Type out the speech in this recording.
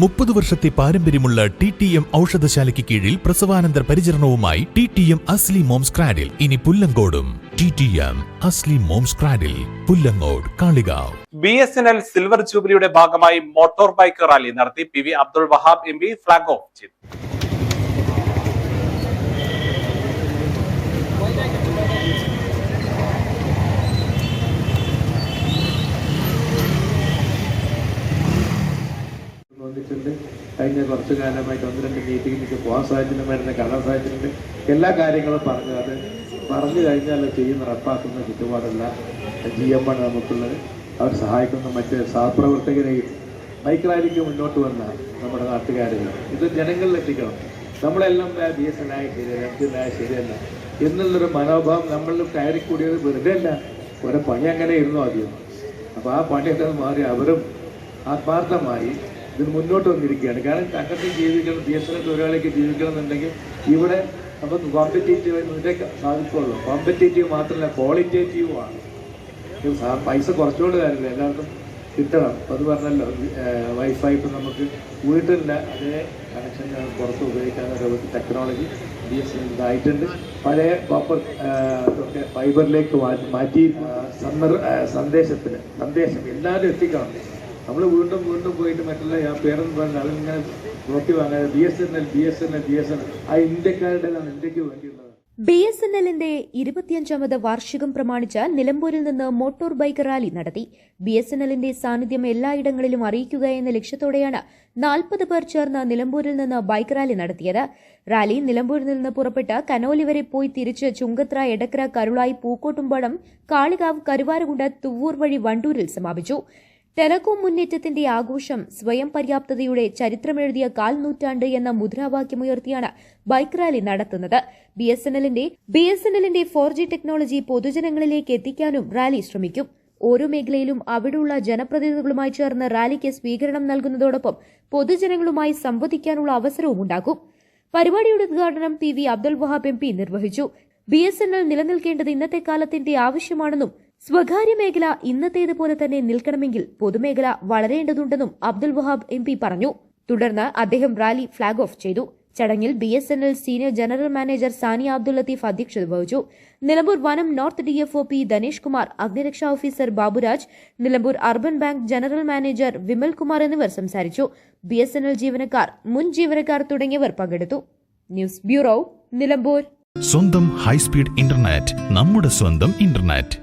മുപ്പത് വർഷത്തെ പാരമ്പര്യമുള്ള ടി ടി എം ഔഷധശാലയ്ക്ക് കീഴിൽ പ്രസവാനന്തര പരിചരണവുമായി T T M Asli mom's cradle. ഇനി പുല്ലങ്കോടും. T T M Asli mom's cradle. Pullangode Kalikavu. B S N L silver ജൂബിലിയുടെ ഭാഗമായി മോട്ടോർ ബൈക്ക് റാലി നടത്തി P V Abdul Wahab M P flag off ചെയ്തു. കഴിഞ്ഞ കുറച്ച് കാലമായിട്ട് ഒന്ന് രണ്ട് മീറ്റിങ്ങിലേക്ക് പോകാൻ സാധിച്ചിട്ടുണ്ടായിരുന്ന കാണാൻ സാധിച്ചിട്ടുണ്ട് എല്ലാ കാര്യങ്ങളും പറഞ്ഞു. അത് പറഞ്ഞു കഴിഞ്ഞാൽ ചെയ്യുന്ന റപ്പാക്കുന്ന ചുറ്റുപാടുള്ള ജി എം ആണ് നമുക്കുള്ളത്. അവർ സഹായിക്കുന്ന മറ്റ് സഹപ്രവർത്തകരെയും ബൈക്ക് റാലിക്ക് മുന്നോട്ട് വന്ന നമ്മുടെ നാട്ടുകാരെയും ഇത് ജനങ്ങളിൽ എത്തിക്കണം. നമ്മളെല്ലാം ബി എസ് എൻ ആയ ശരിയല്ല എം പി ആയ ശരിയല്ല എന്നുള്ളൊരു മനോഭാവം നമ്മളിൽ കയറി കൂടിയത് വെറുതെ അല്ല. ഒരു പണി അങ്ങനെ ഇരുന്നു ആദ്യം. അപ്പോൾ ആ പണിയൊക്കെ മാറി അവരും ആത്മാർത്ഥമായി ഇതിന് മുന്നോട്ട് വന്നിരിക്കുകയാണ്. കാരണം തങ്ങൾക്ക് ജീവിക്കണം ബി എസ് എൻ തൊഴിലാളിക്ക് ജീവിക്കണം എന്നുണ്ടെങ്കിൽ ഇവിടെ നമുക്ക് കോമ്പറ്റേറ്റീവ് ഇതിന്റെ സാധിക്കുള്ളൂ. കോമ്പറ്റേറ്റീവ് മാത്രമല്ല ക്വാളിറ്റേറ്റീവും ആണ്. പൈസ കുറച്ചുകൊണ്ട് കാര്യമില്ല. എല്ലാവർക്കും കിട്ടണം. അപ്പോൾ അത് പറഞ്ഞല്ലോ വൈഫൈ ഇപ്പം നമുക്ക് വീട്ടിലില്ല. അതേ കണക്ഷൻ പുറത്ത് ഉപയോഗിക്കാവുന്ന രൂപത്തിൽ ടെക്നോളജി ബി എസ് എൻ ഇതായിട്ടുണ്ട്. പഴയ കോപ്പർ ഒക്കെ ഫൈബറിലേക്ക് മാറ്റി സന്ദർ സന്ദേശത്തിന് സന്ദേശം എല്ലാവരും എത്തിക്കണം. നമ്മൾ വീണ്ടും വീണ്ടും പോയിട്ട് മറ്റുള്ള പേരെന്ന് പറഞ്ഞാൽ അതിങ്ങനെ നോക്കി വാങ്ങാതെ B S N L B S N L B S N L. ആ ഇന്ത്യക്കാരുടേതാണ് ഇന്ത്യയ്ക്ക് വേണ്ടിയുള്ളത്. ബി എസ് എൻ എല്ലിന്റെ ഇരുപത്തിയഞ്ചാമത് വാർഷികം പ്രമാണിച്ച് നിലമ്പൂരിൽ നിന്ന് മോട്ടോർ ബൈക്ക് റാലി നടത്തി. ബി എസ് എൻ എല്ലിന്റെ സാന്നിധ്യം എല്ലായിടങ്ങളിലും അറിയിക്കുക എന്ന ലക്ഷ്യത്തോടെയാണ് നാൽപ്പത് പേർ ചേർന്ന് നിലമ്പൂരിൽ നിന്ന് ബൈക്ക് റാലി നടത്തിയത്. റാലി നിലമ്പൂരിൽ നിന്ന് പുറപ്പെട്ട് കനോലി വരെ പോയി തിരിച്ച് ചുങ്കത്ര എടക്കര കരുളായി പൂക്കോട്ടുംപാടം കാളികാവ് കരുവാരകുണ്ട് തുവ്വൂർ വഴി വണ്ടൂരിൽ സമാപിച്ചു. ടെലകോം മുന്നേറ്റത്തിന്റെ ആഘോഷം സ്വയം പര്യാപ്തതയുടെ ചരിത്രമെഴുതിയ കാൽ നൂറ്റാണ്ട് എന്ന മുദ്രാവാക്യമുയർത്തിയാണ് ബൈക്ക് റാലി നടത്തുന്നത്. ബി എസ് എൻ എല്ലിന്റെ ബി എസ് എൻ എല്ലിന്റെ ഫോർ ജി ടെക്നോളജി പൊതുജനങ്ങളിലേക്ക് എത്തിക്കാനും റാലി ശ്രമിക്കും. ഓരോ മേഖലയിലും അവിടെയുള്ള ജനപ്രതിനിധികളുമായി ചേർന്ന് റാലിക്ക് സ്വീകരണം നൽകുന്നതോടൊപ്പം പൊതുജനങ്ങളുമായി സംവദിക്കാനുള്ള അവസരവും ഉണ്ടാകും. പരിപാടിയുടെ ഉദ്ഘാടനം P V Abdul Wahab M P നിർവഹിച്ചു. ബി എസ് എൻ എൽ നിലനിൽക്കേണ്ടത് ഇന്നത്തെ കാലത്തിന്റെ ആവശ്യമാണെന്നും സ്വകാര്യ മേഖല ഇന്നത്തേതുപോലെ തന്നെ നിൽക്കണമെങ്കിൽ പൊതുമേഖല വളരേണ്ടതുണ്ടെന്നും അബ്ദുൽ വഹാബ് എം പറഞ്ഞു. തുടർന്ന് അദ്ദേഹം റാലി ഫ്ളാഗ് ഓഫ് ചെയ്തു. ചടങ്ങിൽ B S N L senior general manager Sania Abdul Latheef അധ്യക്ഷത വഹിച്ചു. നിലമ്പൂർ വനം north D F O P Dhanesh Kumar അഗ്നിരക്ഷാ officer Baburaj Nilambur urban bank general manager Vimal Kumar എന്നിവർ സംസാരിച്ചു. ബി എസ് എൻ എൽ ജീവനക്കാർ മുൻ ജീവനക്കാർ തുടങ്ങിയവർ പങ്കെടുത്തു. News bureau Nilambur. സ്വന്തം ഹൈസ്പീഡ് ഇന്റർനെറ്റ് നമ്മുടെ സ്വന്തം ഇന്റർനെറ്റ്.